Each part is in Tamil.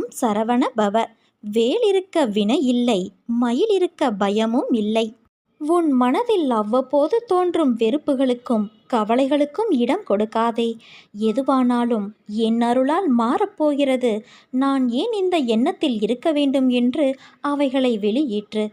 ஓம் சரவண பவ. வேல் இருக்க வினை இல்லை மயில் இருக்க பயமும் இல்லை. உன் மனதில் அவ்வப்போது தோன்றும் வெறுப்புகளுக்கும் கவலைகளுக்கும் இடம் கொடுக்காதே. எதுவானாலும் என் அருளால் மாறப்போகிறது. நான் ஏன் இந்த எண்ணத்தில் இருக்க வேண்டும் என்று அவைகளை வெளியேற்று.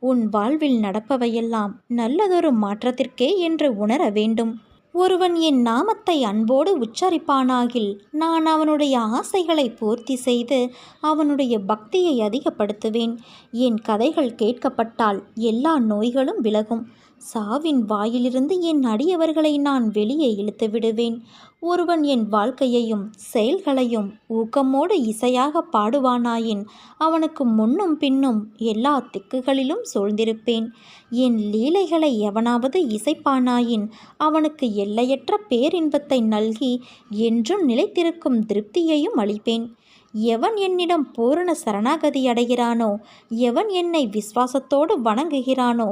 உன் வாழ்வில் நடப்பவையெல்லாம் நல்லதொரு மாற்றத்திற்கே என்று உணர வேண்டும். ஒருவன் என் நாமத்தை அன்போடு உச்சரிப்பானாகில் நான் அவனுடைய ஆசைகளை பூர்த்தி செய்து அவனுடைய பக்தியை அதிகப்படுத்துவேன். என் கதைகள் கேட்கப்பட்டால் எல்லா நோய்களும் விலகும். சாவின் வாயிலிருந்து என் அடியவர்களை நான் வெளியே இழுத்து விடுவேன். ஒருவன் என் வாழ்க்கையையும் செயல்களையும் ஊக்கமோடு இசையாக பாடுவானாயின் அவனுக்கு முன்னும் பின்னும் எல்லா திக்குகளிலும் சூழ்ந்திருப்பேன். என் லீலைகளை எவனாவது இசைப்பானாயின் அவனுக்கு எல்லையற்ற பேரின்பத்தை நல்கி என்றும் நிலைத்திருக்கும் திருப்தியையும் அளிப்பேன். எவன் என்னிடம் பூரண சரணாகதி அடைகிறானோ எவன் என்னை விசுவாசத்தோடு வணங்குகிறானோ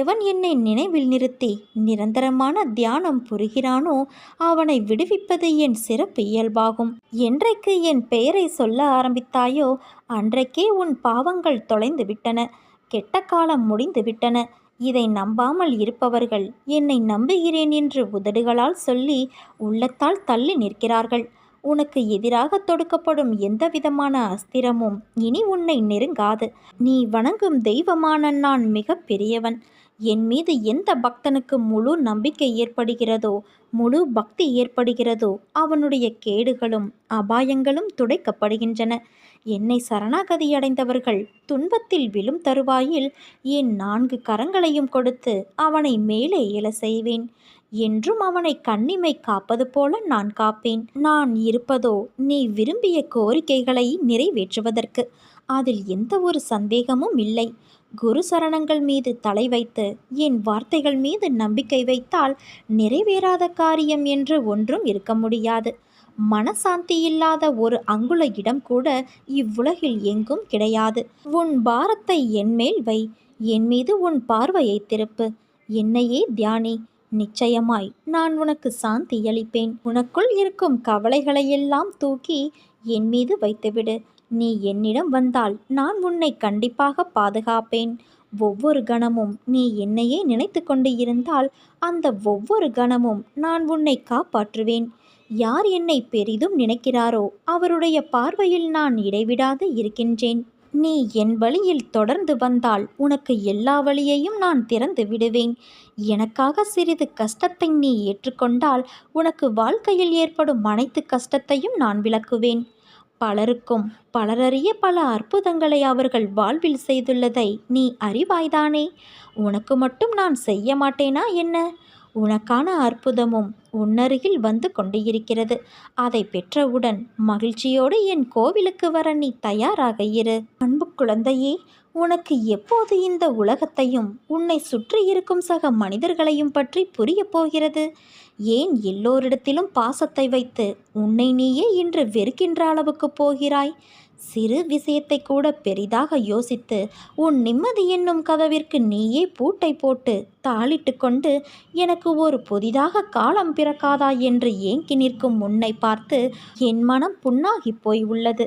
எவன் என்னை நினைவில் நிறுத்தி நிரந்தரமான தியானம் புரிகிறானோ அவனை விடுவிப்பது என் சிறப்பு இயல்பாகும். என்றைக்கு என் பெயரை சொல்ல ஆரம்பித்தாயோ அன்றைக்கே உன் பாவங்கள் தொலைந்து விட்டன. கெட்ட காலம் முடிந்து விட்டன. இதை நம்பாமல் இருப்பவர்கள் என்னை நம்புகிறேன் என்று உதடுகளால் சொல்லி உள்ளத்தால் தள்ளி நிற்கிறார்கள். உனக்கு எதிராக தொடுக்கப்படும் எந்த விதமான அஸ்திரமும் இனி உன்னை நெருங்காது. நீ வணங்கும் தெய்வமான நான் மிக பெரியவன். என் மீது எந்த பக்தனுக்கு முழு நம்பிக்கை ஏற்படுகிறதோ முழு பக்தி ஏற்படுகிறதோ அவனுடைய கேடுகளும் அபாயங்களும் துடைக்கப்படுகின்றன. என்னை சரணாகதியடைந்தவர்கள் துன்பத்தில் விழும் தருவாயில் என் நான்கு கரங்களையும் கொடுத்து அவனை மேலே எழ செய்வேன். என்றும் அவனை கண்ணிமை காப்பது போல நான் காப்பேன். நான் இருப்பதோ நீ விரும்பிய கோரிக்கைகளை நிறைவேற்றுவதற்கு அதில் எந்த ஒரு சந்தேகமும் இல்லை. குரு சரணங்கள் மீது தலை வைத்து என் வார்த்தைகள் மீது நம்பிக்கை வைத்தால் நிறைவேறாத காரியம் என்று ஒன்றும் இருக்க முடியாது. மனசாந்தி இல்லாத ஒரு அங்குல இடம் கூட இவ்வுலகில் எங்கும் கிடையாது. உன் பாரத்தை என்மேல் வை என் மீது உன் பார்வையை திருப்பு. என்னையே தியானி நிச்சயமாய் நான் உனக்கு சாந்தி அளிப்பேன். உனக்குள் இருக்கும் கவலைகளையெல்லாம் தூக்கி என் மீது வைத்துவிடு. நீ என்னிடம் வந்தால் நான் உன்னை கண்டிப்பாக பாதுகாப்பேன். ஒவ்வொரு கணமும் நீ என்னையே நினைத்து கொண்டு இருந்தால் அந்த ஒவ்வொரு கணமும் நான் உன்னை காப்பாற்றுவேன். யார் என்னை பெரிதும் நினைக்கிறாரோ அவருடைய பார்வையில் நான் இடைவிடாது இருக்கின்றேன். நீ என் வழியில் தொடர்ந்து வந்தால் உனக்கு எல்லா வழியையும் நான் திறந்து விடுவேன். எனக்காக சிறிது கஷ்டத்தை நீ ஏற்றுக்கொண்டால் உனக்கு வாழ்க்கையில் ஏற்படும் அனைத்து கஷ்டத்தையும் நான் விளக்குவேன். பலருக்கும் பலரறிய பல அற்புதங்களை அவர்கள் வாழ்வில் செய்துள்ளதை நீ அறிவாய்தானே? உனக்கு மட்டும் நான் செய்ய மாட்டேனா என்ன? உனக்கான அற்புதமும் உன்னருகில் வந்து கொண்டு இருக்கிறது அதை பெற்றவுடன் மகிழ்ச்சியோடு என் கோவிலுக்கு வர நீ தயாராக இரு. அன்பு குழந்தையே உனக்கு எப்போது இந்த உலகத்தையும் உன்னை சுற்றி இருக்கும் சக மனிதர்களையும் பற்றி புரிய போகிறது? ஏன் எல்லோரிடத்திலும் பாசத்தை வைத்து உன்னை நீயே இன்று வெறுக்கின்ற அளவுக்கு போகிறாய்? சிறு விஷயத்தை கூட பெரிதாக யோசித்து உன் நிம்மதி என்னும் கதவிற்கு நீயே பூட்டை போட்டு தாளிட்டு கொண்டு எனக்கு ஒரு புதிதாக காலம் பிறக்காதா? என்று ஏங்கி நிற்கும் உன்னை பார்த்து என் மனம் புண்ணாகி போய் உள்ளது.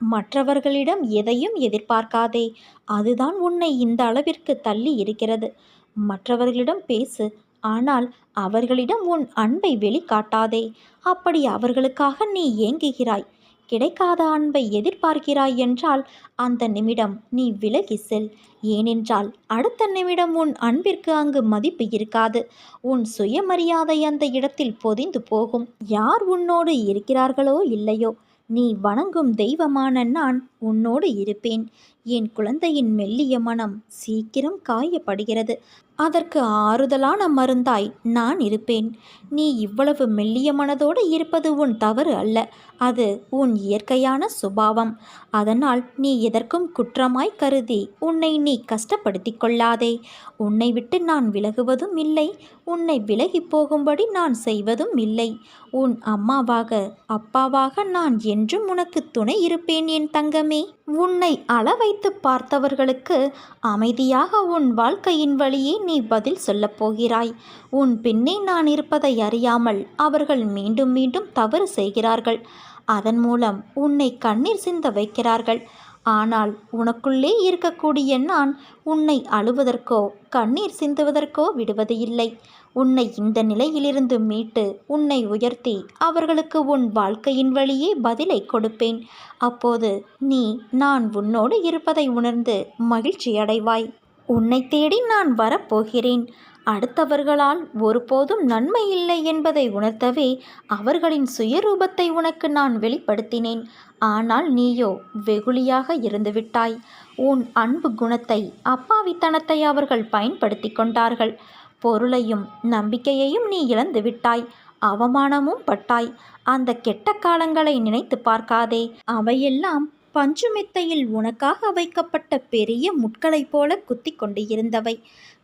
மற்றவர்களிடம் எதையும் எதிர்பார்க்காதே. அதுதான் உன்னை இந்த அளவிற்கு தள்ளி இருக்கிறது. மற்றவர்களிடம் பேசு ஆனால் அவர்களிடம் உன் அன்பை வெளிக்காட்டாதே. அப்படி அவர்களுக்காக நீ ஏங்குகிறாய். கிடைக்காத அன்பை எதிர்பார்க்கிறாய் என்றால் அந்த நிமிடம் நீ விலகி செல். ஏனென்றால் அடுத்த நிமிடம் உன் அன்பிற்கு அங்கு மதிப்பு இருக்காது. உன் சுயமரியாதை அந்த இடத்தில் பொதிந்து போகும். யார் உன்னோடு இருக்கிறார்களோ இல்லையோ. நீ வணங்கும் தெய்வமான நான் உன்னோடு இருப்பேன். என் குழந்தையின் மெல்லிய மனம் சீக்கிரம் காயப்படுகிறது. அதற்கு ஆறுதலான மருந்தாய் நான் இருப்பேன். நீ இவ்வளவு மெல்லிய மனதோடு இருப்பது உன் தவறு அல்ல. அது உன் இயற்கையான சுபாவம். அதனால் நீ எதற்கும் குற்றமாய் கருதி உன்னை நீ கஷ்டப்படுத்தி கொள்ளாதே. உன்னை விட்டு நான் விலகுவதும் இல்லை. உன்னை விலகி போகும்படி நான் செய்வதும் இல்லை. உன் அம்மாவாக அப்பாவாக நான் என்றும் உனக்கு துணை இருப்பேன் என் தங்கமே. உன்னை அளவைத்து பார்த்தவர்களுக்கு அமைதியாக உன் வாழ்க்கையின் வழியே நீ பதில் சொல்லப் போகிறாய். உன் பின்னே நான் இருப்பதை அறியாமல் அவர்கள் மீண்டும் மீண்டும் தவறு செய்கிறார்கள். அதன் மூலம் உன்னை கண்ணீர் சிந்த வைக்கிறார்கள். ஆனால் உனக்குள்ளே இருக்கக்கூடிய நான் உன்னை அழுவதற்கோ கண்ணீர் சிந்துவதற்கோ விடுவது இல்லை. உன்னை இந்த நிலையிலிருந்து மீட்டு உன்னை உயர்த்தி அவர்களுக்கு உன் வாழ்க்கையின் வழியே பதிலை கொடுப்பேன். அப்போது நீ நான் உன்னோடு இருப்பதை உணர்ந்து மகிழ்ச்சி அடைவாய் உன்னை தேடி நான் வரப்போகிறேன். அடுத்தவர்களால் ஒருபோதும் நன்மை இல்லை என்பதை உணர்த்தவே அவர்களின் சுயரூபத்தை உனக்கு நான் வெளிப்படுத்தினேன். ஆனால் நீயோ வெகுளியாக இருந்துவிட்டாய். உன் அன்பு குணத்தை அப்பாவித்தனத்தை அவர்கள் பயன்படுத்தி கொண்டார்கள். பொருளையும் நம்பிக்கையையும் நீ இழந்து விட்டாய். அவமானமும் பட்டாய். அந்த கெட்ட காலங்களை நினைத்து பார்க்காதே. அவையெல்லாம் பஞ்சுமெத்தையில் உனக்காக வைக்கப்பட்ட பெரிய முட்களைப் போல குத்தி கொண்டு இருந்தவை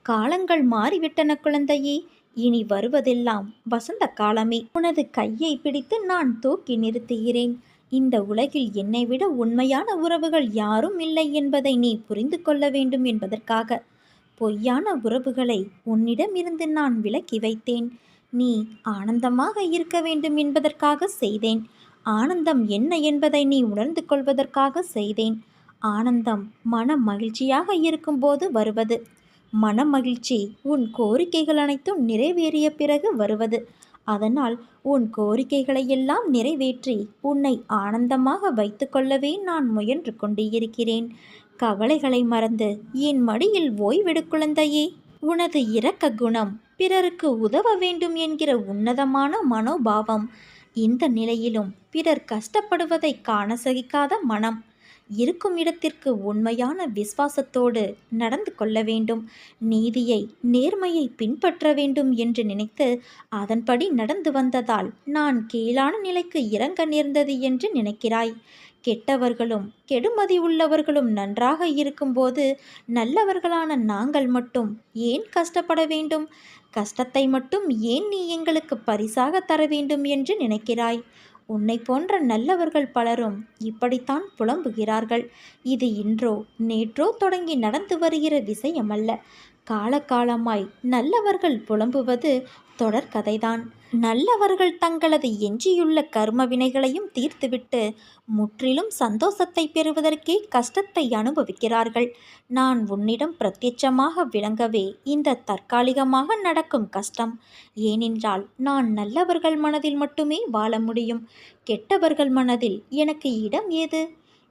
காலங்கள் மாறிவிட்டன குழந்தையே இனி வருவதெல்லாம் வசந்த காலமே. உனது கையை பிடித்து நான் தூக்கி நிறுத்துகிறேன். இந்த உலகில் என்னை விட உண்மையான உறவுகள் யாரும் இல்லை என்பதை நீ புரிந்து கொள்ள வேண்டும் என்பதற்காக. பொய்யான உறவுகளை உன்னிடமிருந்து நான் விலக்கி வைத்தேன். நீ ஆனந்தமாக இருக்க வேண்டும் என்பதற்காக செய்தேன். ஆனந்தம் என்ன என்பதை நீ உணர்ந்து கொள்வதற்காக செய்தேன். ஆனந்தம் மன மகிழ்ச்சியாக இருக்கும்போது வருவது. மன மகிழ்ச்சி உன் கோரிக்கைகள் அனைத்தும் நிறைவேறிய பிறகு வருவது. அதனால் உன் கோரிக்கைகளை எல்லாம் நிறைவேற்றி உன்னை ஆனந்தமாக வைத்துக்கொள்ளவே நான் முயன்று கொண்டு இருக்கிறேன் கவலைகளை மறந்து என் மடியில் ஓய்வெடு குழந்தையே. உனது இரக்க குணம் பிறருக்கு உதவ வேண்டும் என்கிற உன்னதமான மனோபாவம் இந்த நிலையிலும் பிறர் கஷ்டப்படுவதை காண சகிக்காத மனம். இருக்கும் இடத்திற்கு உண்மையான விசுவாசத்தோடு நடந்து கொள்ள வேண்டும். நீதியை நேர்மையை பின்பற்ற வேண்டும் என்று நினைத்து அதன்படி நடந்து வந்ததால் நான் கீழான நிலைக்கு இறங்க நேர்ந்தது என்று நினைக்கிறாய். கெட்டவர்களும் கெடுமதி உள்ளவர்களும் நன்றாக இருக்கும்போது நல்லவர்களான நாங்கள் மட்டும் ஏன் கஷ்டப்பட வேண்டும்? கஷ்டத்தை மட்டும் ஏன் நீ எங்களுக்கு பரிசாக தர வேண்டும் என்று நினைக்கிறாய்? உன்னை போன்ற நல்லவர்கள் பலரும் இப்படித்தான் புலம்புகிறார்கள். இது இன்றோ நேற்றோ தொடங்கி நடந்து வருகிற விஷயமல்ல. காலகாலமாய் நல்லவர்கள் புலம்புவது தொடர்கதைதான் நல்லவர்கள் தங்களது எஞ்சியுள்ள கர்ம வினைகளையும் தீர்த்துவிட்டு முற்றிலும் சந்தோஷத்தை பெறுவதற்கே கஷ்டத்தை அனுபவிக்கிறார்கள். நான் உன்னிடம் பிரத்யட்சமாக விளங்கவே இந்த தற்காலிகமாக நடக்கும் கஷ்டம். ஏனென்றால் நான் நல்லவர்கள் மனதில் மட்டுமே வாழ முடியும். கெட்டவர்கள் மனதில் எனக்கு இடம் ஏது?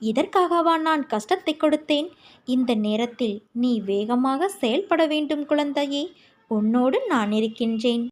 இதற்காகவா நான் கஷ்டத்தை கொடுத்தேன்? இந்த நேரத்தில் நீ வேகமாக செயல்பட வேண்டும் குழந்தையே. உன்னோடு நான் இருக்கின்றேன்.